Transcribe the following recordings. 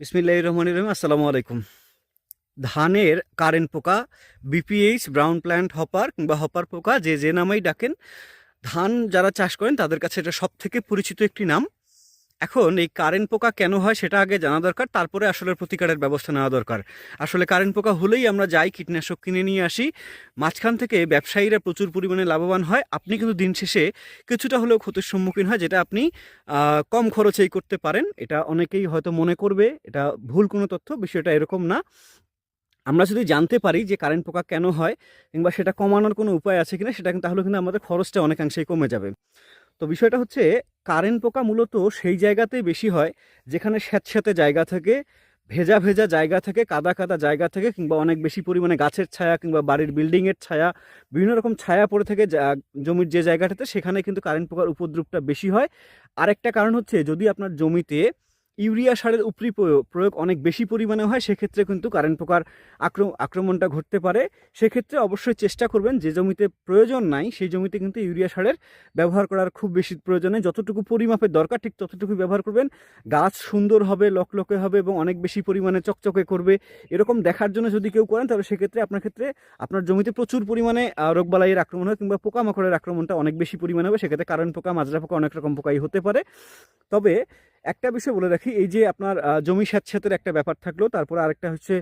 বিসমিল্লাহ রহমান রহিম, আসসালামু আলাইকুম। ধানের কারেন্ট পোকা বিপিএইচ ব্রাউন প্ল্যান্ট হপার কিংবা হপার পোকা, যে যে নামেই ডাকেন, ধান যারা চাষ করেন তাদের কাছে এটা সব থেকে পরিচিত একটি নাম। এখন এই কারেন্ট পোকা কেন হয় সেটা আগে জানা দরকার, তারপরে আসলে প্রতিকারের ব্যবস্থা নেওয়া দরকার। আসলে কারেন্ট পোকা হলেই আমরা যাই, কীটনাশক কিনে নিয়ে আসি। মাঝখান থেকে ব্যবসায়ীরা প্রচুর পরিমাণে লাভবান হয়। আপনি কিন্তু দিন শেষে কিছুটা হলেও ক্ষতির সম্মুখীন হয়, যেটা আপনি কম খরচেই করতে পারেন। এটা অনেকেই হয়তো মনে করবে, এটা ভুল কোনো তথ্য, বিষয়টা এরকম না। আমরা যদি জানতে পারি যে কারেন্ট পোকা কেন হয়, কিংবা সেটা কমানোর কোনো উপায় আছে কিনা, সেটা তাহলে কিন্তু আমাদের খরচটা অনেকাংশেই কমে যাবে। তো বিষয়টা হচ্ছে, কারেন্ট পোকা মূলত সেই জায়গাতেই বেশি হয়, যেখানে স্যাঁতস্যাঁতে জায়গা থাকে, ভেজা ভেজা জায়গা থেকে, কাদা কাদা জায়গা থেকে, কিংবা অনেক বেশি পরিমাণে গাছের ছায়া কিংবা বাড়ির বিল্ডিংয়ের ছায়া, বিভিন্ন রকম ছায়া পড়ে থেকে জমির যে জায়গাটাতে, সেখানে কিন্তু কারেন্ট পোকার উপদ্রবটা বেশি হয়। আরেকটা কারণ হচ্ছে, যদি আপনার জমিতে ইউরিয়া সারের উপরি প্রয়োগ অনেক বেশি পরিমাণে হয়, সেক্ষেত্রে কিন্তু কারেন্ট পোকার আক্রম আক্রমণটা ঘটতে পারে। সেক্ষেত্রে অবশ্যই চেষ্টা করবেন, যে জমিতে প্রয়োজন নাই, সেই জমিতে কিন্তু ইউরিয়া সারের ব্যবহার করার খুব বেশি প্রয়োজন নেই। যতটুকু পরিমাপের দরকার, ঠিক ততটুকু ব্যবহার করবেন। গাছ সুন্দর হবে, লকলকে হবে এবং অনেক বেশি পরিমাণে চকচকে করবে। এরকম দেখার জন্য যদি কেউ করেন, তাহলে সেক্ষেত্রে আপনার ক্ষেত্রে আপনার জমিতে প্রচুর পরিমাণে রোগবালাইয়ের আক্রমণ হয় কিংবা পোকামাকড়ের আক্রমণটা অনেক বেশি পরিমাণে হবে। সেক্ষেত্রে কারেন্ট পোকা, মাজরা পোকা অনেক রকম পোকাই হতে পারে। তবে একটা বিষয় বলে রাখি, এই যে আপনার জমি স্যাঁতস্যাঁতের একটা ব্যাপার থাকল, তারপর আরেকটা হচ্ছে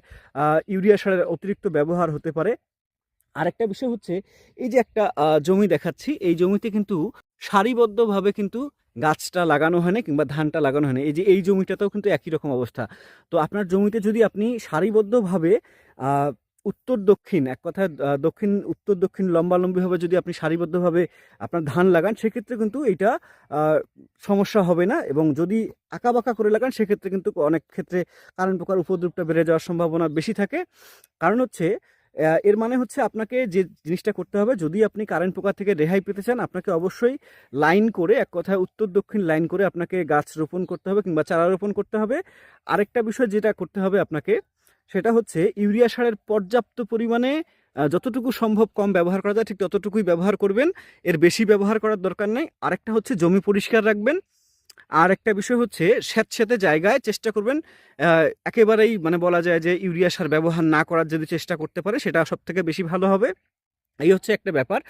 ইউরিয়া সারের অতিরিক্ত ব্যবহার হতে পারে। আরেকটা বিষয় হচ্ছে, এই যে একটা জমি দেখাচ্ছি, এই জমিতে কিন্তু সারিবদ্ধভাবে কিন্তু গাছটা লাগানো হয় না কিংবা ধানটা লাগানো হয় না। এই যে এই জমিটাতেও কিন্তু একই রকম অবস্থা। তো আপনার জমিতে যদি আপনি সারিবদ্ধভাবে উত্তর দক্ষিণ, এক কথায় দক্ষিণ, উত্তর দক্ষিণ লম্বালম্বিভাবে যদি আপনি সারিবদ্ধভাবে আপনার ধান লাগান, সেক্ষেত্রে কিন্তু এটা সমস্যা হবে না এবং যদি আঁকাবাঁকা করে লাগান, সেক্ষেত্রে কিন্তু অনেক ক্ষেত্রে কারণ প্রকার উপদ্রবটা বেড়ে যাওয়ার সম্ভাবনা বেশি থাকে। কারণ হচ্ছে এর মানে হচ্ছে আপনাকে যে জিনিসটা করতে হবে, যদি আপনি কারেন্ট পোকা থেকে রেহাই পেতে চান, আপনাকে অবশ্যই লাইন করে, এক কথায় উত্তর দক্ষিণ লাইন করে আপনাকে গাছ রোপণ করতে হবে কিংবা চারা রোপণ করতে হবে। আরেকটা বিষয় যেটা করতে হবে আপনাকে সেটা হচ্ছে ইউরিয়া সারের পর্যাপ্ত পরিমাণে যতটুকু সম্ভব কম ব্যবহার করা যায়, ঠিক ততটুকুই ব্যবহার করবেন। এর বেশি ব্যবহার করার দরকার নেই। আরেকটা হচ্ছে জমি পরিষ্কার রাখবেন। আর একটা বিষয় হচ্ছে স্যাঁতস্যাঁতে জায়গায় চেষ্টা করবেন একেবারেই মানে বলা যায় যে ইউরিয়া সার ব্যবহার না করার যদি চেষ্টা করতে পারে, সেটা সব থেকে বেশি ভালো হবে। এই হচ্ছে একটা ব্যাপার।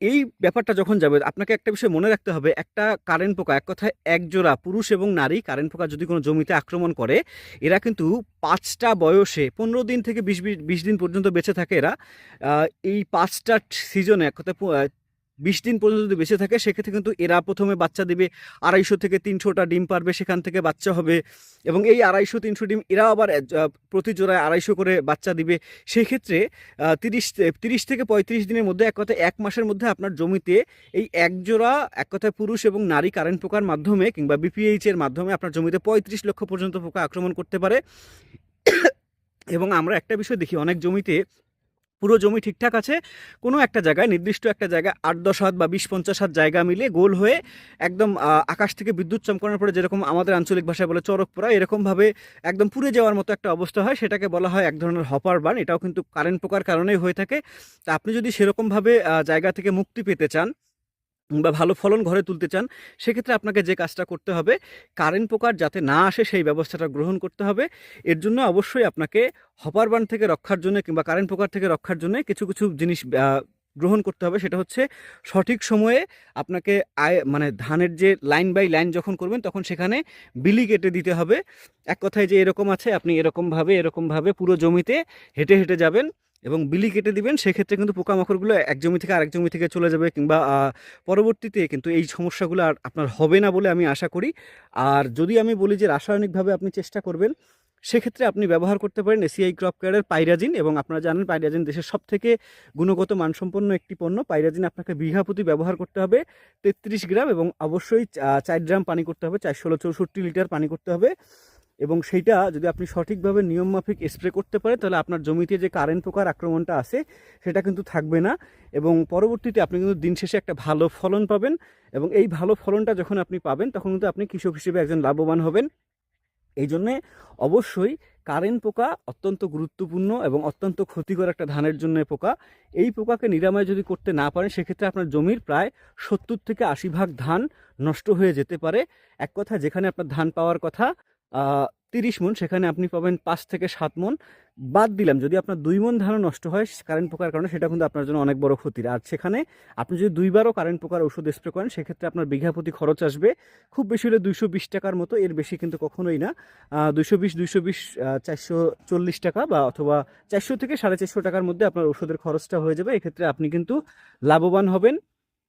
এই ব্যাপারটা যখন যাবে, আপনাকে একটা বিষয় মনে রাখতে হবে। একটা কারেন্ট পোকা, এক কথায় একজোড়া পুরুষ এবং নারী কারেন্ট পোকা যদি কোনো জমিতে আক্রমণ করে, এরা কিন্তু পাঁচটা বয়সে পনেরো দিন থেকে বিশ বিশ দিন পর্যন্ত বেঁচে থাকে এরা। এই পাঁচটা সিজনে এক কথায় বিশ দিন পর্যন্ত যদি বেঁচে থাকে, সেক্ষেত্রে কিন্তু এরা প্রথমে বাচ্চা দেবে, আড়াইশো থেকে তিনশোটা ডিম পারবে, সেখান থেকে বাচ্চা হবে। এবং এই আড়াইশো, তিনশো ডিম এরা আবার প্রতি জোড়ায় আড়াইশো করে বাচ্চা দিবে। সেই ক্ষেত্রে তিরিশ তিরিশ থেকে পঁয়ত্রিশ দিনের মধ্যে এক কথায় এক মাসের মধ্যে আপনার জমিতে এই এক জোড়া, এক কথায় পুরুষ এবং নারী কারেন্ট পোকার মাধ্যমে কিংবা বিপিএইচ এর মাধ্যমে আপনার জমিতে পঁয়ত্রিশ লক্ষ পর্যন্ত পোকা আক্রমণ করতে পারে। এবং আমরা একটা বিষয় দেখি, অনেক জমিতে পুরো জমি ঠিকঠাক আছে। কোনো একটা জায়গায়, নির্দিষ্ট একটা জায়গায় আট, দশ হাত বা বিশ, পঞ্চাশ হাত জায়গা মিলে গোল হয়ে একদম আকাশ থেকে বিদ্যুৎ চমকানোর পরে যেরকম আমাদের আঞ্চলিক ভাষায় বলে চরক পড়া এরকমভাবে একদম পুড়ে যাওয়ার মতো একটা অবস্থা হয়। সেটাকে বলা হয় এক ধরনের হপার বান। এটাও কিন্তু কারেন্ট পোকার কারণেই হয়ে থাকে। তা আপনি যদি সেরকমভাবে জায়গা থেকে মুক্তি পেতে চান বা ভালো ফলন ঘরে তুলতে চান, সেক্ষেত্রে আপনাকে যে কাজটা করতে হবে, কারেন্ট পোকার যাতে না আসে, সেই ব্যবস্থাটা গ্রহণ করতে হবে। এর জন্য অবশ্যই আপনাকে হপার বান থেকে রক্ষার জন্য কিংবা কারেন্ট পোকার থেকে রক্ষার জন্য কিছু কিছু জিনিস গ্রহণ করতে হবে। সেটা হচ্ছে সঠিক সময়ে আপনাকে আয় মানে ধানের যে লাইন বাই লাইন যখন করবেন, তখন সেখানে বিলি কেটে দিতে হবে। এক কথায় যে এরকম আছে, আপনি এরকমভাবে এরকমভাবে পুরো জমিতে হেঁটে হেঁটে যাবেন। এবং বিলি কেটে দিবেন, সেক্ষেত্রে কিন্তু পোকামাকড়গুলো এক জমি থেকে আরেক জমি থেকে চলে যাবে কিংবা পরবর্তীতে কিন্তু এই সমস্যাগুলো আর আপনার হবে না বলে আমি আশা করি। আর যদি আমি বলি যে রাসায়নিকভাবে আপনি চেষ্টা করবেন, সেক্ষেত্রে আপনি ব্যবহার করতে পারেন এসিআই ক্রপ কেয়ারের পাইরাজিন এবং আপনারা জানেন পাইরাজিন দেশের সব থেকে গুণগত মানসম্পন্ন একটি পণ্য। পাইরাজিন আপনাকে বিঘা প্রতি ব্যবহার করতে হবে তেত্রিশ গ্রাম এবং অবশ্যই চার গ্রাম পানি করতে হবে চার ষোলো চৌষট্টি লিটার পানি করতে হবে। এবং সেইটা যদি আপনি সঠিকভাবে নিয়মমাফিক স্প্রে করতে পারেন, তাহলে আপনার জমিতে যে কারেন্ট পোকার আক্রমণটা আছে, সেটা কিন্তু থাকবে না। এবং পরবর্তীতে আপনি কিন্তু দিন শেষে একটা ভালো ফলন পাবেন এবং এই ভালো ফলনটা যখন আপনি পাবেন, তখন কিন্তু আপনি কৃষক হিসেবে একজন লাভবান হবেন। এই জন্যে অবশ্যই কারেন্ট পোকা অত্যন্ত গুরুত্বপূর্ণ এবং অত্যন্ত ক্ষতিকর একটা ধানের জন্য পোকা। এই পোকাকে নিরাময় যদি করতে না পারেন, সেক্ষেত্রে আপনার জমির প্রায় সত্তর থেকে আশি ভাগ ধান নষ্ট হয়ে যেতে পারে। এক কথা, যেখানে আপনার ধান পাওয়ার কথা তিরিশ মন, সেখানে আপনি পাবেন পাঁচ থেকে সাত মন। বাদ দিলাম, যদি আপনার দুই মন ধানও নষ্ট হয় কারেন্ট পোকার কারণে, সেটা কিন্তু আপনার জন্য অনেক বড় ক্ষতির। আর সেখানে আপনি যদি দুইবারও কারেন্ট পোকার ওষুধ স্প্রে করেন, সেক্ষেত্রে আপনার বিঘা প্রতি খরচ আসবে। খুব বেশি হলে দুইশো বিশ টাকার মতো, এর বেশি কিন্তু কখনোই না। দুইশো বিশ দুইশো বিশ চারশো চল্লিশ টাকা বা অথবা চারশো থেকে সাড়ে চারশো টাকার মধ্যে আপনার ওষুধের খরচটা হয়ে যাবে। এক্ষেত্রে আপনি কিন্তু লাভবান হবেন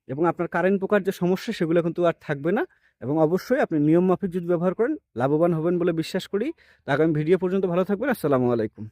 এবং আপনার কারেন্ট পোকার যে সমস্যা, সেগুলো কিন্তু আর থাকবে না। এবং অবশ্যই আপনি নিয়ম মাফিক যদি ব্যবহার করেন, লাভবান হবেন বলে বিশ্বাস করি। তো আগামী ভিডিও পর্যন্ত ভালো থাকবেন। আসসালামু আলাইকুম।